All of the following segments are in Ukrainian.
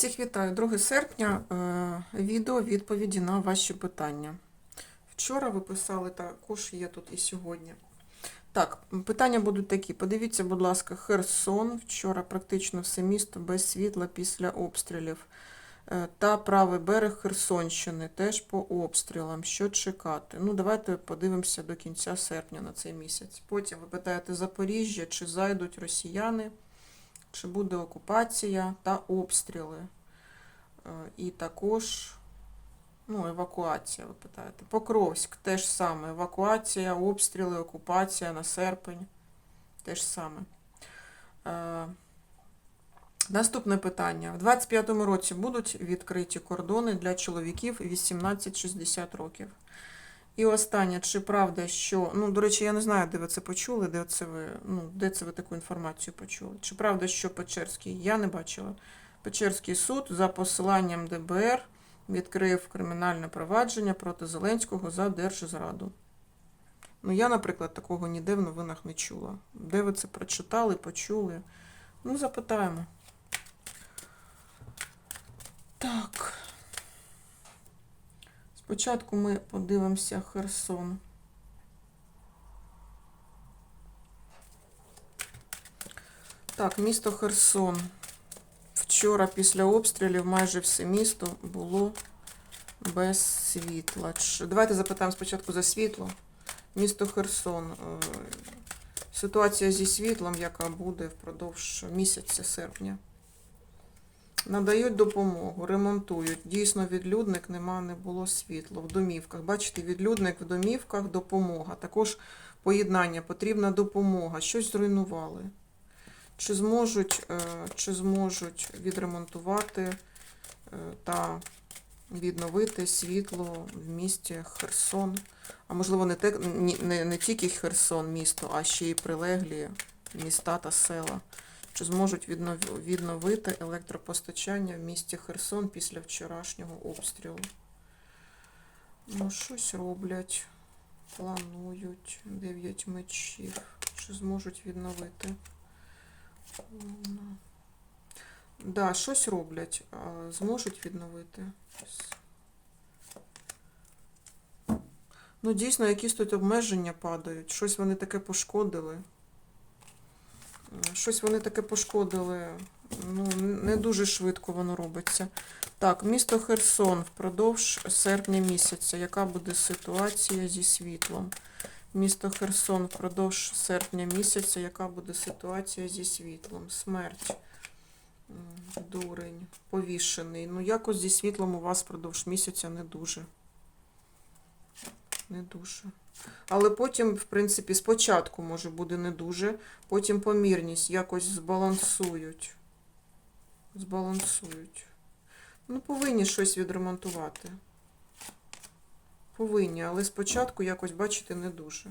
Всіх вітаю. 2 серпня. е, Відео відповіді на ваші питання. Вчора ви писали, також є тут і сьогодні. Так, питання будуть такі. Подивіться, будь ласка, Херсон. Вчора практично все місто без світла після обстрілів. Е, Та правий берег Херсонщини теж по обстрілам. Що чекати? Ну, давайте подивимося до кінця серпня на цей місяць. Потім ви питаєте Запоріжжя, чи зайдуть росіяни, чи буде окупація та обстріли. Е, І також ну, евакуація, ви питаєте. Покровськ теж саме. Евакуація, обстріли, окупація на серпень. Теж саме. Е, Наступне питання. В 25-му році будуть відкриті кордони для чоловіків 18-60 років. І останнє, чи правда, що. Ну, до речі, я не знаю, де ви це почули, де це ви, ну, де це ви таку інформацію почули. Чи правда, що Печерський? Я не бачила. Печерський суд за посиланням ДБР відкрив кримінальне провадження проти Зеленського за держзраду. Ну, я, наприклад, такого ніде в новинах не чула. Де ви це прочитали, почули? Ну, запитаємо. Так. Спочатку ми подивимося Херсон. Так, місто Херсон. Вчора після обстрілів майже все місто було без світла. Давайте запитаємо спочатку за світло. Місто Херсон. е, Ситуація зі світлом, яка буде впродовж місяця серпня. Надають допомогу, ремонтують. Дійсно, відлюдник нема, не було світла в домівках. Бачите, відлюдник в домівках, допомога. Також поєднання, потрібна допомога. Щось зруйнували. Чи зможуть, е, чи зможуть відремонтувати е, та відновити світло в місті Херсон? А можливо, не, те, не, не тільки Херсон місто, а ще й прилеглі міста та села. Чи зможуть відновити електропостачання в місті Херсон після вчорашнього обстрілу? Ну, щось роблять, планують. Дев'ять мечів. Чи зможуть відновити? Да, щось роблять. Зможуть відновити? Ну, дійсно, якісь тут обмеження падають. Щось вони таке пошкодили. Щось вони таке пошкодили. Ну, не дуже швидко воно робиться. Так, місто Херсон впродовж серпня місяця. Яка буде ситуація зі світлом? Місто Херсон впродовж серпня місяця. Яка буде ситуація зі світлом? Смерть. Дурень. Повішений. Ну, якось зі світлом у вас впродовж місяця не дуже. Не дуже. Але потім, в принципі, спочатку може буде не дуже, потім помірність якось збалансують. Збалансують. Ну, повинні щось відремонтувати. Повинні, але спочатку якось, бачите, не дуже.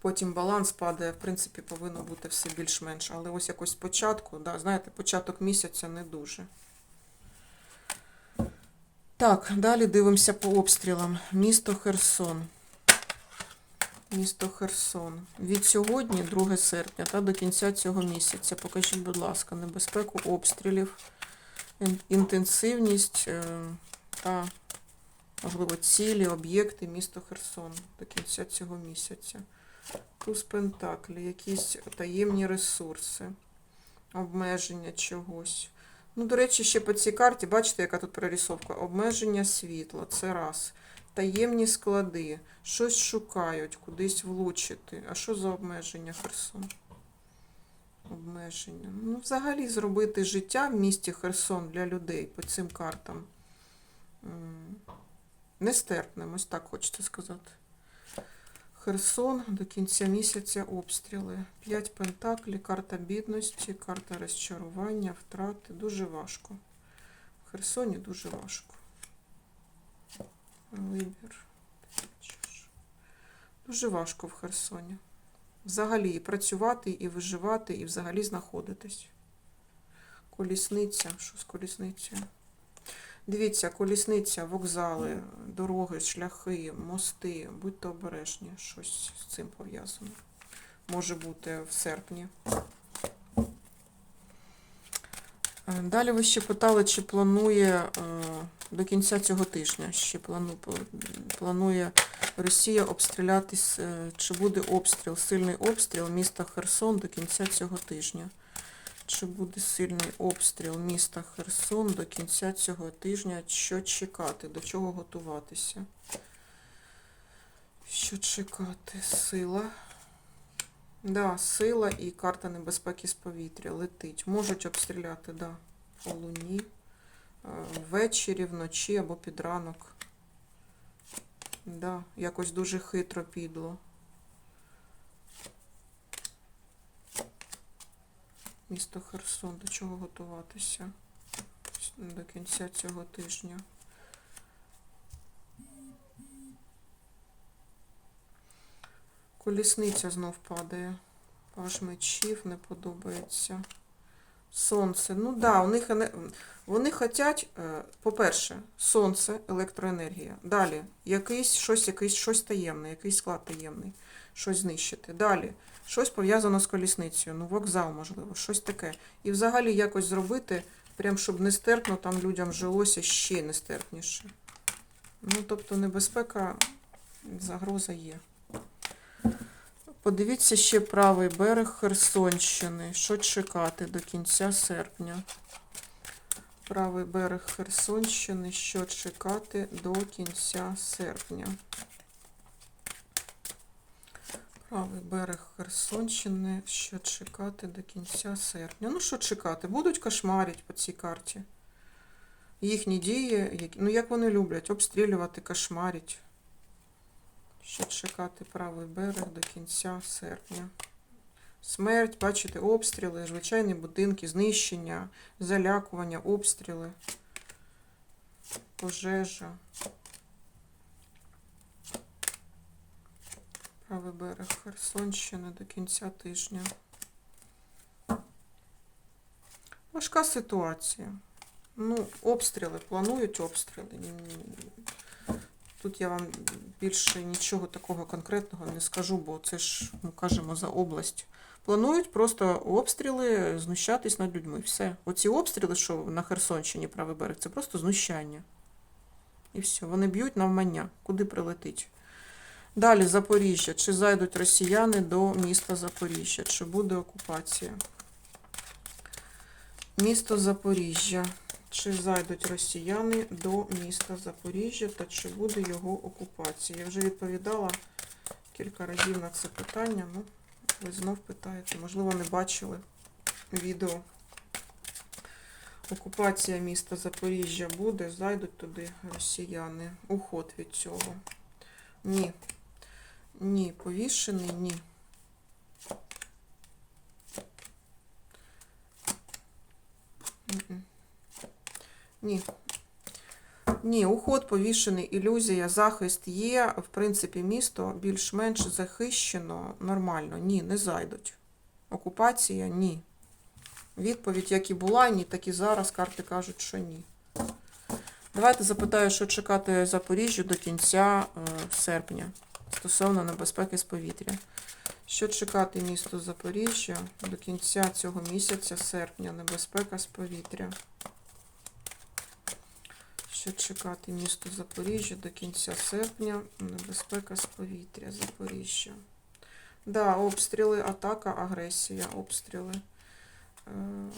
Потім баланс падає, в принципі, повинно бути все більш-менш. Але ось якось спочатку, да, знаєте, початок місяця не дуже. Так, далі дивимося по обстрілам. Місто Херсон. Місто Херсон. Від сьогодні, 2 серпня, та до кінця цього місяця. Покажіть, будь ласка, небезпеку обстрілів, інтенсивність е, та, можливо, цілі, об'єкти міста Херсон до кінця цього місяця. Туз Пентаклі, якісь таємні ресурси, обмеження чогось. Ну, до речі, ще по цій карті, бачите, яка тут прорисовка? Обмеження світла, це раз. Таємні склади, щось шукають, кудись влучити. А що за обмеження, Херсон? Обмеження. Ну, взагалі зробити життя в місті Херсон для людей по цим картам. Нестерпним, ось так хочеться сказати. Херсон до кінця місяця обстріли. П'ять пентаклі, карта бідності, карта розчарування, втрати. Дуже важко. В Херсоні дуже важко. Вибір. Дуже важко в Херсоні. Взагалі і працювати, і виживати, і взагалі знаходитись. Колісниця. Що з колісницею? Дивіться, колісниця, вокзали, дороги, шляхи, мости. Будьте обережні, щось з цим пов'язано. Може бути в серпні. Е, Далі ви ще питали, чи планує е, до кінця цього тижня, ще плану, планує Росія обстрілятись, е, чи буде обстріл, сильний обстріл міста Херсон до кінця цього тижня. Чи буде сильний обстріл міста Херсон до кінця цього тижня? Що чекати? До чого готуватися? Що чекати? Сила. Да, сила і карта небезпеки з повітря летить. Можуть обстріляти, да, по луні, е, ввечері, вночі або під ранок. Да, якось дуже хитро підло. Місто Херсон, до чого готуватися до кінця цього тижня. Колісниця знов падає. Паж мечів не подобається. Сонце. Ну да, у них вони хочуть, е, по-перше, сонце, електроенергія. Далі, якийсь щось, якийсь щось таємне, якийсь склад таємний, щось знищити. Далі, щось пов'язано з колісницею, ну, вокзал, можливо, щось таке. І взагалі якось зробити, прям щоб нестерпно там людям жилося ще нестерпніше. Ну, тобто небезпека, загроза є. Подивіться ще правий берег Херсонщини. Що чекати до кінця серпня? Правий берег Херсонщини. Що чекати до кінця серпня? Правий берег Херсонщини. Що чекати до кінця серпня? Ну, що чекати? Будуть кошмарити по цій карті. Їхні дії, ну як вони люблять, обстрілювати, кошмарить. Що чекати правий берег до кінця серпня. Смерть, бачите, обстріли, звичайні будинки, знищення, залякування, обстріли, пожежа. Правий берег Херсонщини до кінця тижня. Важка ситуація. Ну, обстріли, планують обстріли. Тут я вам більше нічого такого конкретного не скажу, бо це ж ми кажемо за область. Планують просто обстріли, знущатись над людьми. Все. Оці обстріли, що на Херсонщині правий берег, це просто знущання. І все. Вони б'ють навмання, куди прилетить. Далі Запоріжжя. Чи зайдуть росіяни до міста Запоріжжя? Чи буде окупація? Місто Запоріжжя. Чи зайдуть росіяни до міста Запоріжжя та чи буде його окупація? Я вже відповідала кілька разів на це питання. Ну, ви знов питаєте. Можливо, не бачили відео. Окупація міста Запоріжжя буде, зайдуть туди росіяни. Уход від цього. Ні. Ні, повішений, ні. Ні. Ні, уход повішений, ілюзія, захист є. В принципі, місто більш-менш захищено нормально. Ні, не зайдуть. Окупація ні. Відповідь, як і була, ні, так і зараз карти кажуть, що ні. Давайте запитаю, що чекати Запоріжжю до кінця е, серпня стосовно небезпеки з повітря. Що чекати місто Запоріжжя до кінця цього місяця, серпня, небезпека з повітря. Що чекати місто Запоріжжя до кінця серпня, небезпека з повітря, Запоріжжя. Да, обстріли, атака, агресія, обстріли. Е,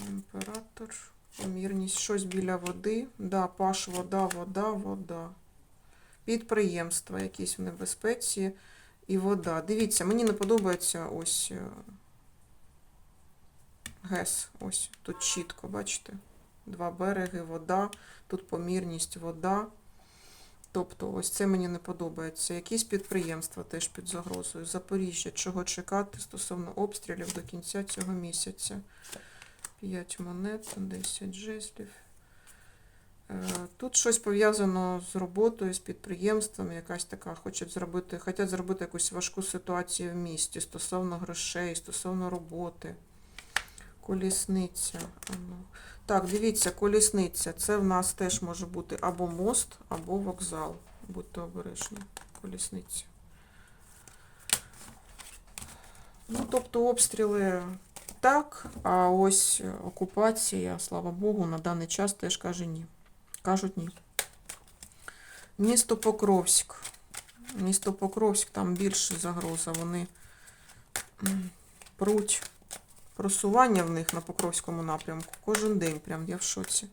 імператор, помірність, щось біля води. Да, паш, вода, вода, вода. Підприємства якісь в небезпеці і вода. Дивіться, мені не подобається ось е, ГЕС. Ось тут чітко, бачите? Два береги, вода, тут помірність вода. Тобто, ось це мені не подобається. Якісь підприємства теж під загрозою. Запоріжжя, чого чекати стосовно обстрілів до кінця цього місяця. 5 монет, 10 жезлів. Е, Тут щось пов'язано з роботою, з підприємством, якась така, хочуть зробити, хочуть зробити якусь важку ситуацію в місті стосовно грошей, стосовно роботи. Колісниця. ну. Так, дивіться, колісниця. Це в нас теж може бути або мост, або вокзал. Будьте обережні. Колісниця. Ну, тобто обстріли так, а ось окупація, слава Богу, на даний час теж каже ні. Кажуть ні. Місто Покровськ. Місто Покровськ, там більше загроза. Вони пруть просування в них на Покровському напрямку. Кожен день, прям я в шоці.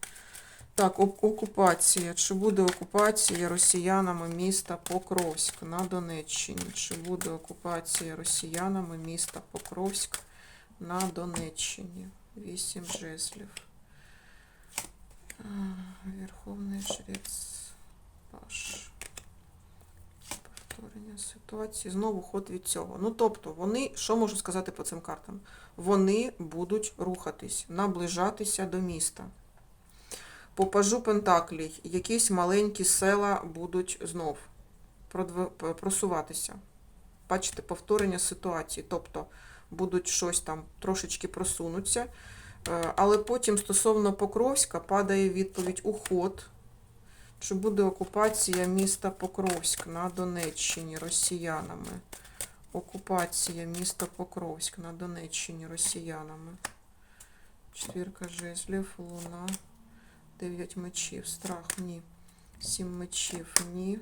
Так, окупація. Чи буде окупація росіянами міста Покровськ на Донеччині? Чи буде окупація росіянами міста Покровськ на Донеччині? Вісім жезлів. Верховний жрець Паш. Повторення ситуації. Знову ход від цього. Ну, тобто, вони, що можу сказати по цим картам? Вони будуть рухатись, наближатися до міста. По пажу Пентаклій якісь маленькі села будуть знов просуватися. Бачите, повторення ситуації. Тобто будуть щось там трошечки просунуться. Е, Але потім стосовно Покровська падає відповідь уход. Чи буде окупація міста Покровськ на Донеччині росіянами? Окупація міста Покровськ на Донеччині росіянами. Четвірка жезлів, луна. Дев'ять мечів. Страх ні. Сім мечів ні.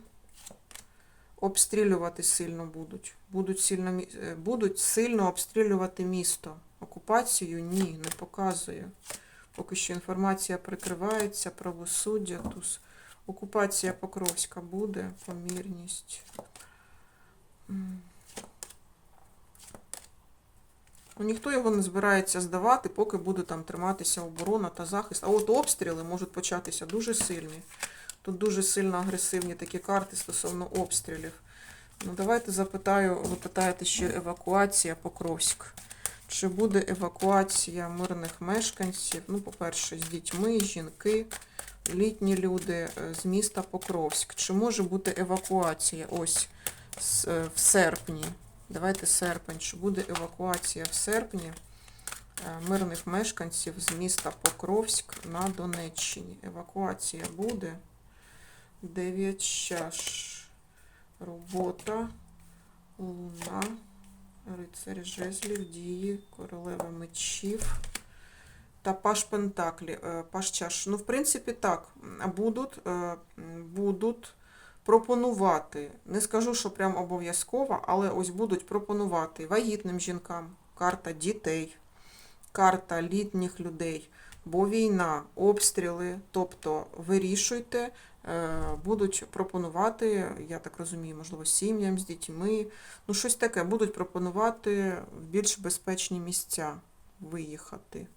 Обстрілювати сильно будуть. Будуть сильно, е, будуть сильно обстрілювати місто. Окупацію ні, не показує. Поки що інформація прикривається, правосуддя, туз. Окупація Покровська буде, помірність. Ну, ніхто його не збирається здавати, поки буде там триматися оборона та захист. А от обстріли можуть початися дуже сильні. Тут дуже сильно агресивні такі карти стосовно обстрілів. Ну, давайте запитаю, ви питаєте ще евакуація Покровськ. Чи буде евакуація мирних мешканців? Ну, по-перше, з дітьми, жінки, літні люди е, з міста Покровськ. Чи може бути евакуація ось е, в серпні? Давайте серпень. Чи буде евакуація в серпні е, мирних мешканців з міста Покровськ на Донеччині? Евакуація буде. 9 чаш. Робота, луна, рицарь жезлів, дії, королева мечів та паш пентаклі, е, паш чаш. Ну, в принципі, так, будуть, е, будуть пропонувати, не скажу, що прям обов'язково, але ось будуть пропонувати вагітним жінкам, карта дітей, карта літніх людей, бо війна, обстріли, тобто вирішуйте, будуть пропонувати, я так розумію, можливо, сім'ям з дітьми, ну щось таке, будуть пропонувати більш безпечні місця виїхати.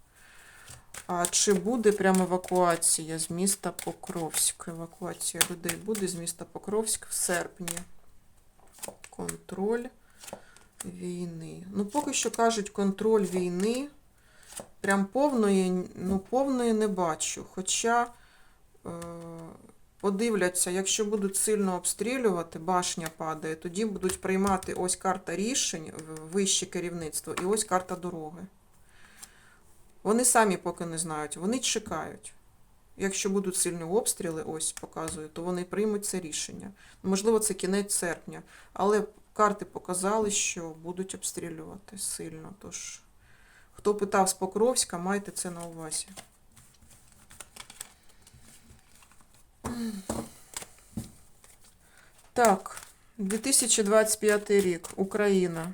А чи буде прямо евакуація з міста Покровськ? Евакуація людей буде з міста Покровськ в серпні. Контроль війни. Ну, поки що кажуть, контроль війни. Прям повної, ну, повної не бачу. Хоча е, подивляться, якщо будуть сильно обстрілювати, башня падає, тоді будуть приймати ось карта рішень, вище керівництво, і ось карта дороги. Вони самі поки не знають, вони чекають. Якщо будуть сильні обстріли, ось показую, то вони приймуть це рішення. Можливо, це кінець серпня. Але карти показали, що будуть обстрілювати сильно. Тож, хто питав з Покровська, майте це на увазі. Так, 2025 рік. Україна.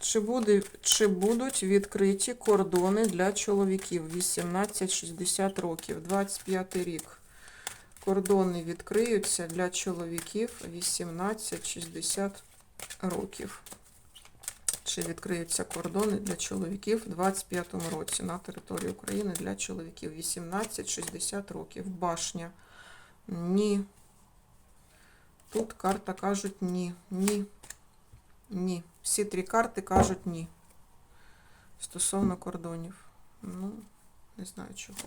Чи, буде, чи будуть відкриті кордони для чоловіків 18-60 років? 25 рік. Кордони відкриються для чоловіків 18-60 років. Чи відкриються кордони для чоловіків у 25 році на території України для чоловіків 18-60 років? Башня. Ні. Тут карта кажуть ні. Ні. Ні. Всі три карти кажуть ні. Стосовно кордонів. Ну, не знаю чого.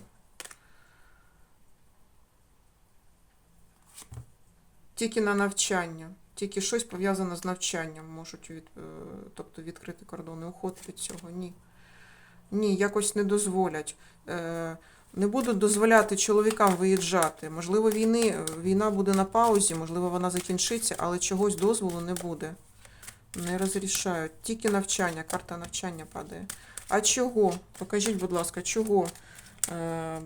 Тільки на навчання. Тільки щось пов'язане з навчанням можуть від, е, тобто відкрити кордони. Уход від цього. Ні. Ні, якось не дозволять. Е, Не будуть дозволяти чоловікам виїжджати. Можливо, війни, війна буде на паузі, можливо, вона закінчиться, але чогось дозволу не буде. Не розрішають. Тільки навчання, карта навчання падає. А чого? Покажіть, будь ласка, чого е,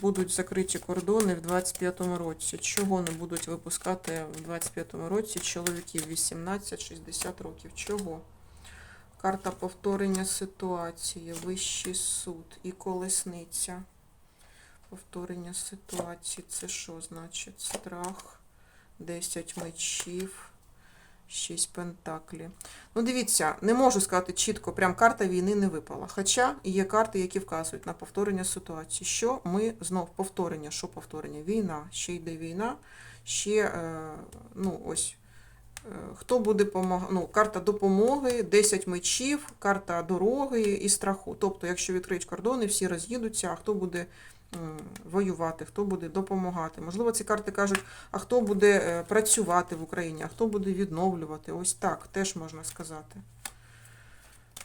будуть закриті кордони в 25-му році? Чого не будуть випускати в 25-му році чоловіків 18-60 років? Чого? Карта повторення ситуації, Вищий суд і колесниця. Повторення ситуації. Це що значить? Страх, 10 мечів, 6 пентаклів. Ну, дивіться, не можу сказати чітко, прям карта війни не випала. Хоча є карти, які вказують на повторення ситуації. Що ми знов повторення, що повторення? Війна, ще йде війна, ще, е, ну, ось. е, Хто буде допомагати? Ну, карта допомоги, 10 мечів, карта дороги і страху. Тобто, якщо відкриють кордони, всі роз'їдуться, а хто буде воювати, хто буде допомагати. Можливо, ці карти кажуть, а хто буде е, працювати в Україні, а хто буде відновлювати. Ось так теж можна сказати.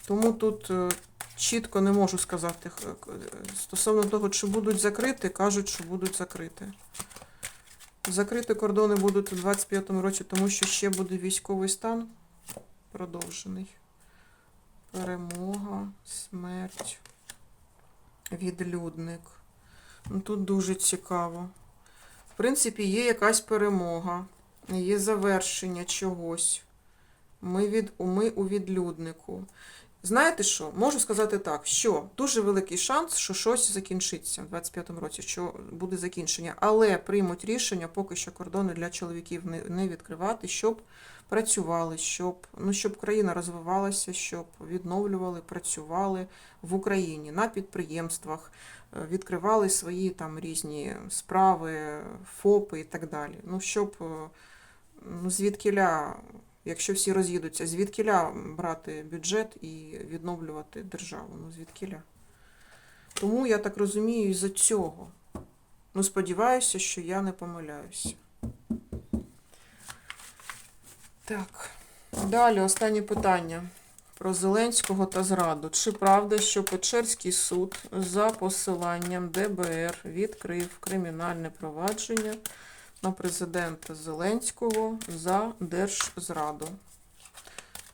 Тому тут е, чітко не можу сказати. е, Стосовно того, чи будуть закриті, кажуть, що будуть закриті. Закриті кордони будуть у 25-му році, тому що ще буде військовий стан продовжений. Перемога, смерть, відлюдник. Ну, Тут дуже цікаво. В принципі, є якась перемога, є завершення чогось. Ми, від, ми у відлюднику. Знаєте що? Можу сказати так, що дуже великий шанс, що щось закінчиться в 25-му році, що буде закінчення, але приймуть рішення поки що кордони для чоловіків не, відкривати, щоб працювали, щоб, ну, щоб країна розвивалася, щоб відновлювали, працювали в Україні на підприємствах, е, відкривали свої там різні справи, ФОПи і так далі. Ну, щоб е, ну, звідкіля Якщо всі роз'їдуться, звідкіля брати бюджет і відновлювати державу? Ну, звідкіля? Тому я так розумію, із-за цього. Ну, сподіваюся, що я не помиляюся. Так. Далі останнє питання про Зеленського та зраду. Чи правда, що Печерський суд за посиланням ДБР відкрив кримінальне провадження на президента Зеленського за держзраду.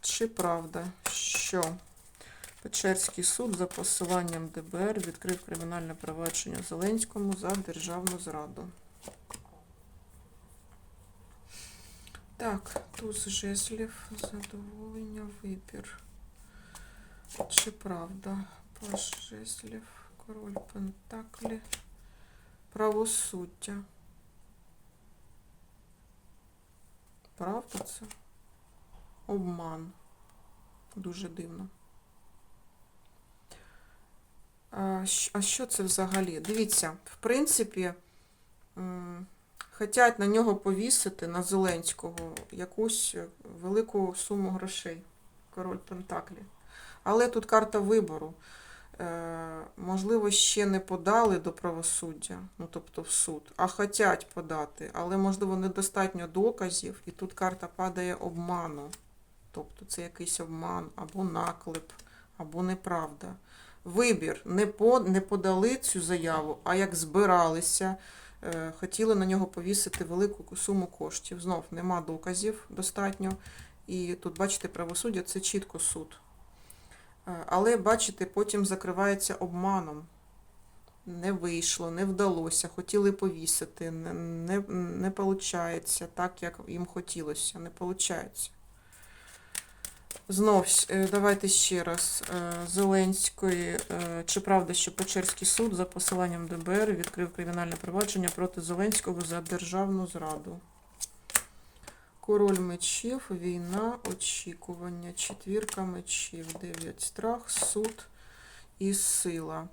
Чи правда, що Печерський суд за посиланням ДБР відкрив кримінальне провадження Зеленському за державну зраду? Так, туз жезлів, задоволення, вибір. Чи правда? Паш жезлів, король Пентаклі, правосуддя. Правда це? Обман. Дуже дивно. А, що це взагалі? Дивіться, в принципі, хотять на нього повісити, на Зеленського, якусь велику суму грошей. Король Пентаклі. Але тут карта вибору. Е, можливо, ще не подали до правосуддя, ну тобто в суд, а хотять подати, але, можливо, недостатньо доказів, і тут карта падає обману. Тобто це якийсь обман, або наклеп, або неправда. Вибір не, по, не подали цю заяву, а як збиралися, е, хотіли на нього повісити велику суму коштів. Знов нема доказів достатньо. І тут, бачите, правосуддя це чітко суд. Е, Але, бачите, потім закривається обманом. Не вийшло, не вдалося, хотіли повісити, не, не, не виходить так, як їм хотілося, не виходить. Знов, е, давайте ще раз. Е, Зеленської, чи правда, що Печерський суд за посиланням ДБР відкрив кримінальне провадження проти Зеленського за державну зраду? Король мечів, війна, очікування, четвірка мечів, дев'ять страх, суд і сила.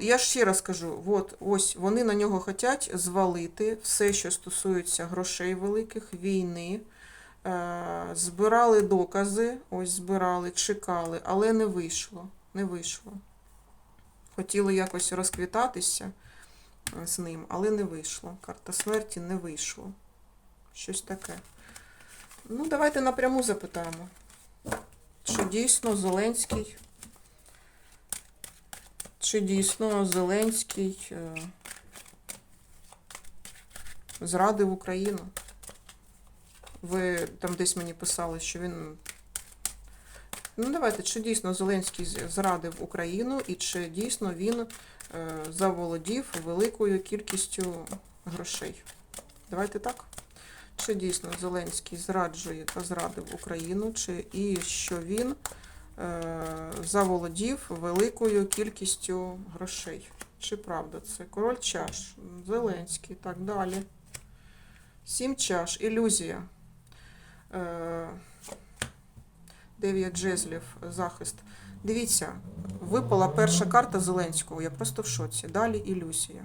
Я ще раз кажу, от, ось вони на нього хочуть звалити все, що стосується грошей великих, війни. Е, збирали докази, ось збирали, чекали, але не вийшло. Не вийшло. Хотіли якось розквітатися е, з ним, але не вийшло. Карта смерті не вийшло. Щось таке. Ну, давайте напряму запитаємо. Чи дійсно Зеленський? Чи дійсно Зеленський е, зрадив Україну? Ви там десь мені писали, що він Ну, давайте, чи дійсно Зеленський зрадив Україну і чи дійсно він е, заволодів великою кількістю грошей? Давайте так. Чи дійсно Зеленський зраджує та зрадив Україну, чи і що він е, заволодів великою кількістю грошей? Чи правда це? Король чаш, Зеленський, так далі. Сім чаш, ілюзія. Е, Дев'ять жезлів, захист. Дивіться, випала перша карта Зеленського. Я просто в шоці. Далі ілюзія.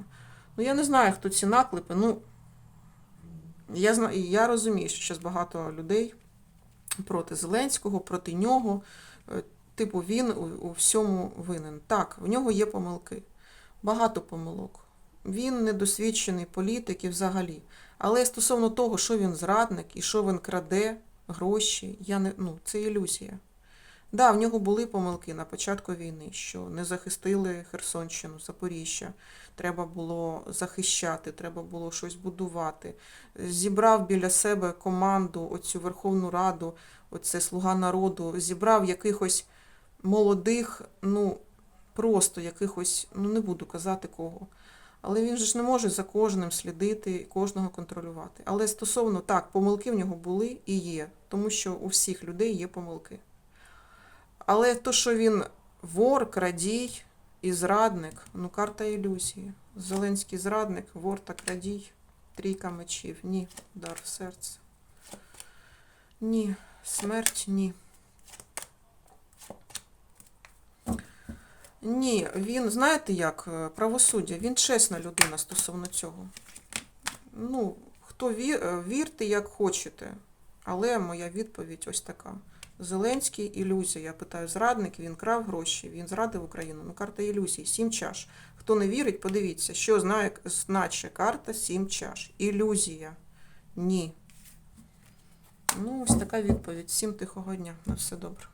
Ну, я не знаю, хто ці наклепи. Ну, я, зна- я розумію, що зараз багато людей проти Зеленського, проти нього. Е, Типу, він у, у всьому винен. Так, в нього є помилки. Багато помилок. Він недосвідчений політик і взагалі. Але стосовно того, що він зрадник і що він краде гроші, я не, ну, це ілюзія. Да, в нього були помилки на початку війни, що не захистили Херсонщину, Запоріжжя. Треба було захищати, треба було щось будувати. Зібрав біля себе команду, оцю Верховну Раду, оце Слуга народу, зібрав якихось молодих, ну просто якихось, ну не буду казати кого. Але він же ж не може за кожним слідити кожного контролювати. Але стосовно так, помилки в нього були і є, тому що у всіх людей є помилки. Але то, що він вор, крадій і зрадник, ну карта ілюзії. Зеленський зрадник, вор та крадій, трійка мечів. Ні, удар в серце. Ні, смерть ні. Ні, він, знаєте як, е, правосуддя, він чесна людина стосовно цього. Ну, хто ві, е, вірте, як хочете. Але моя відповідь ось така. Зеленський ілюзія. Я питаю, зрадник, він крав гроші, він зрадив Україну. Ну, карта ілюзій, сім чаш. Хто не вірить, подивіться, що знає, значить карта сім чаш. Ілюзія. Ні. Ну, ось така відповідь. Всім тихого дня. На все добре.